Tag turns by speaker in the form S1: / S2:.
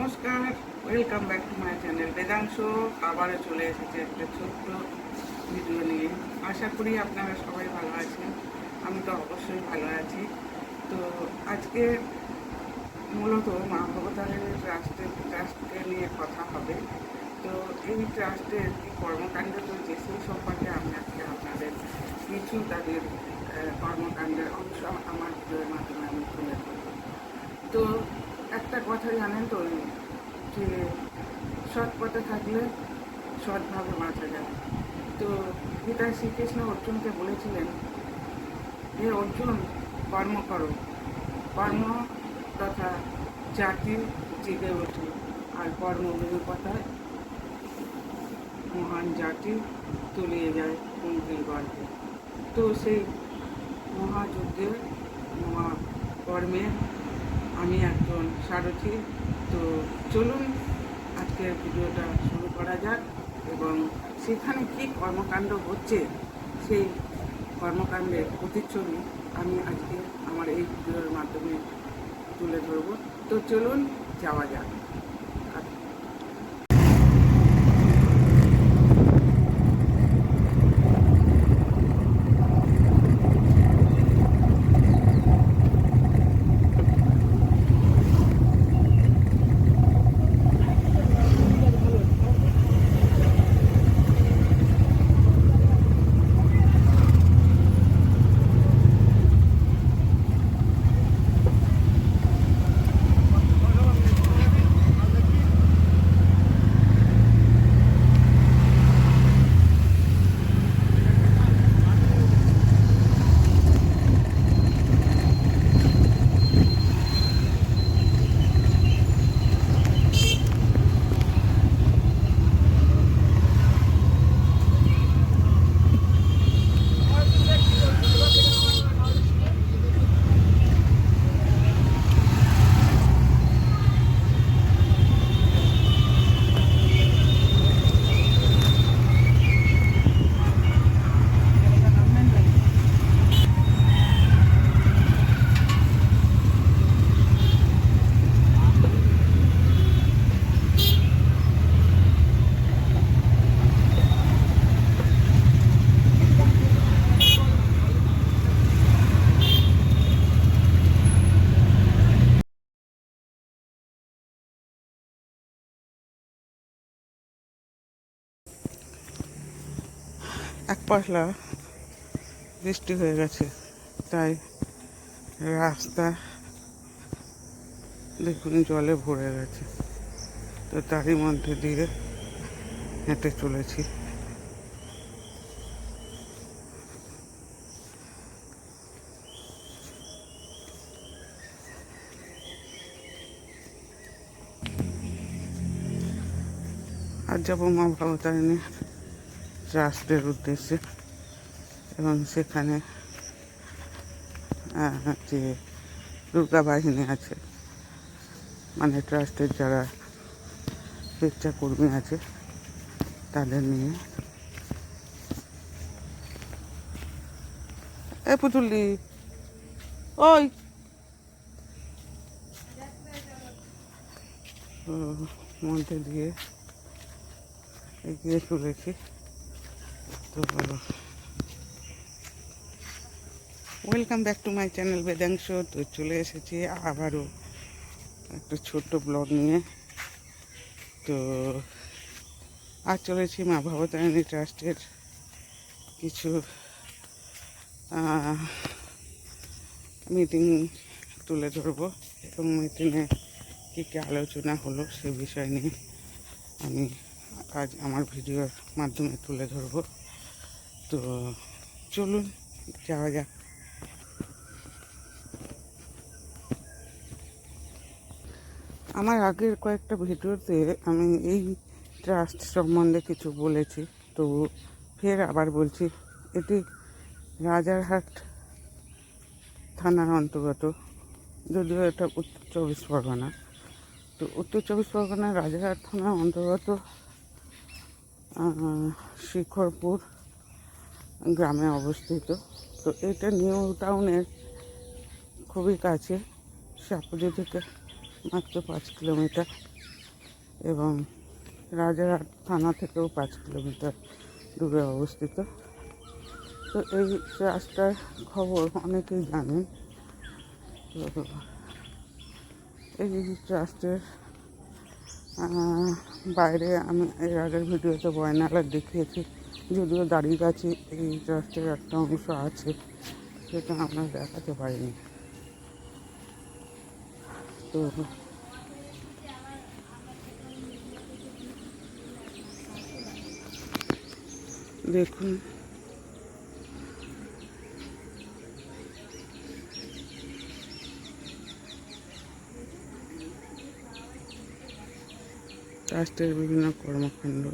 S1: নমস্কার welcome back to my channel Vedansh আবারও চলে এসেছে একটা ছোট্ট ভিডিও নিয়ে। আশা করি আপনারা সবাই ভালো আছেন। আমি তো অবশ্যই ভালো আছি। তো আজকে মূলত মা ভবতারের ট্রাস্টের ট্রাস্টকে নিয়ে কথা হবে। তো এই ট্রাস্টের কি কর্মকাণ্ড চলছে সেই সম্পর্কে আমি আজকে আপনাদের কিছু তাদের কর্মকাণ্ডের অংশ আমার ভিডিওর মাধ্যমে আমি তুলে ধরব। তো একটা কথা জানেন তো যে সৎ পথে থাকলে সৎভাবে বাঁচা যায়। তো গীতা শ্রীকৃষ্ণ অর্জুনকে বলেছিলেন, হে অর্জুন, কর্ম করো। কর্ম তথা জাতি জেগে ওঠে। আর কর্মবিমুখতায় মহান জাতি তলিয়ে যায় কুন্তির গর্ভে তো সেই মহাযজ্ঞের মহাকর্মের আমি একজন সারথী। তো চলুন আজকের ভিডিওটা শুরু করা যাক এবং সেখানে কি কর্মকাণ্ড হচ্ছে সেই কর্মকাণ্ডের প্রতিচ্ছবি আমি আজকে আমার এই ভিডিওর মাধ্যমে তুলে ধরব। তো চলুন যাওয়া যাক। এক পশলা বৃষ্টি হয়ে গেছে, তাই রাস্তা দেখুন জলে ভরে গেছে। তো তারই মধ্যে দিয়ে হেঁটে চলেছি। আর যাব মা ভবতারিণী ট্রাস্টের উদ্দেশ্যে। এবং সেখানে যে দুর্গা বাহিনী আছে মানে ট্রাস্টের যারা স্বেচ্ছাকর্মী আছে, তাদের নিয়ে। এ পুতুলি ওই। মধ্যে দিয়ে এগিয়ে চলেছি। তো welcome back to my channel Vedansh তো চলে এসেছি আবারও একটা ছোট্ট ব্লগ নিয়ে। তো আজ চলেছি মা ভবতারিণী ট্রাস্টের কিছু মিটিং তুলে ধরবো এবং মিটিংয়ে কী কী আলোচনা হলো সে বিষয় নিয়ে আমি আজ আমার ভিডিওর মাধ্যমে তুলে ধরবো। তো, চলুন, যাওয়া যাক। আমার আগের কয়েকটা ভিডিওতে আমি এই ট্রাস্ট সম্বন্ধে কিছু বলেছি, তো ফের আবার বলছি, এটি রাজারহাট থানার অন্তর্গত, যদিও এটা উত্তর চব্বিশ পরগনা। তো উত্তর চব্বিশ পরগনা রাজারহাট থানার অন্তর্গত শিখরপুর গ্রামে অবস্থিত। তো এটা নিউ টাউনের খুবই কাছে সাপুজি থেকে মাত্র পাঁচ কিলোমিটার এবং রাজারহাট থানা থেকেও পাঁচ কিলোমিটার দূরে অবস্থিত। তো এই চাষটার খবর অনেকেই জানেন। তো এই ট্রাস্টের বাইরে আমি এর আগের ভিডিওতে বয়নালার দেখিয়েছি। যদিও দাঁড়িয়ে গাছে এই ট্রাস্টের একটা অংশ আছে, সেটা আমরা দেখাতে পারিনি। তো দেখুন। ট্রাস্টের বিভিন্ন কর্মকাণ্ড।